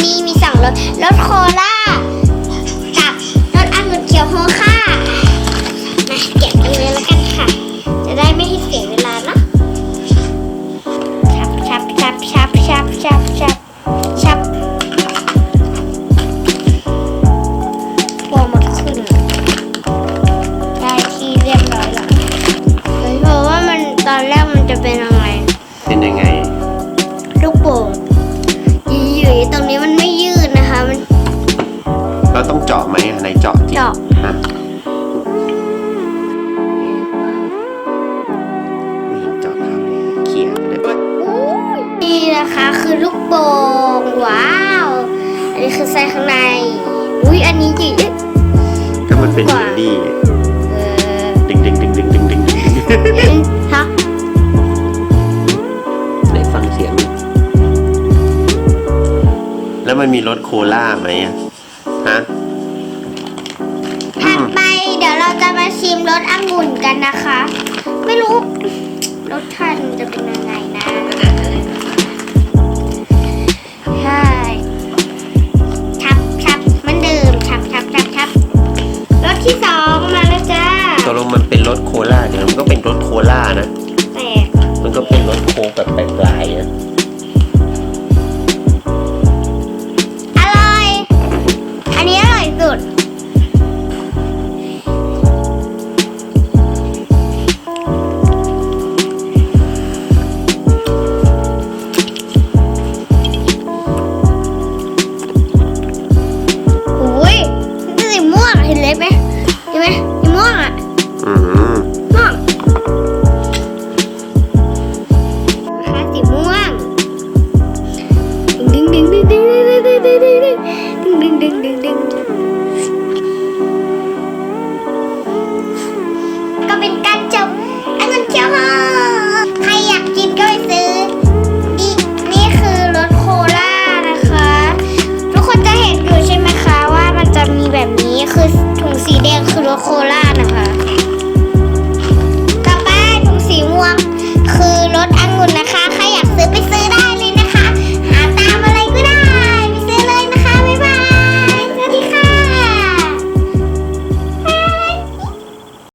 มีมีสองรสรสโคล่า จาะไหมอะไหนเจาะที่เจาะฮะไม่เห็นเจาะครับเขียนเลยนี่นะคะคือลูกโป่งว้าว อันนี้คือไส้ข้างใน อุ้ยอันนี้ยืดก็มันเป็นเยลลี่เออดึงดึงดึงดึงดึงดึงดึงฮะไหนฟังเสียงแล้วมันมีรสโคล่าไหมอะฮะ มาชิมรสองุ่นกันนะคะ ไม่รู้รสชาติมันจะเป็นยังไงนะใช่ชับชับมันดื่มชับชับชับชับรสที่สองมาแล้วจ้าตกลงมันเป็นรสโคลาเนี่ยมันก็เป็นรสโคลานะแปลกมันก็เป็นรสโคแบบแปลกๆนะ ก็เป็นการจบเงินั้นเชียวใครอยากกินก็ไปซื้อนี่นี่คือรสโคล่านะคะ ทุกคนจะเห็นอยู่ใช่ไหมคะว่ามันจะมีแบบนี้คือถุงสีแดงคือรสโคล่านะคะ ต่อไปถุงสีม่วงคือรสอัน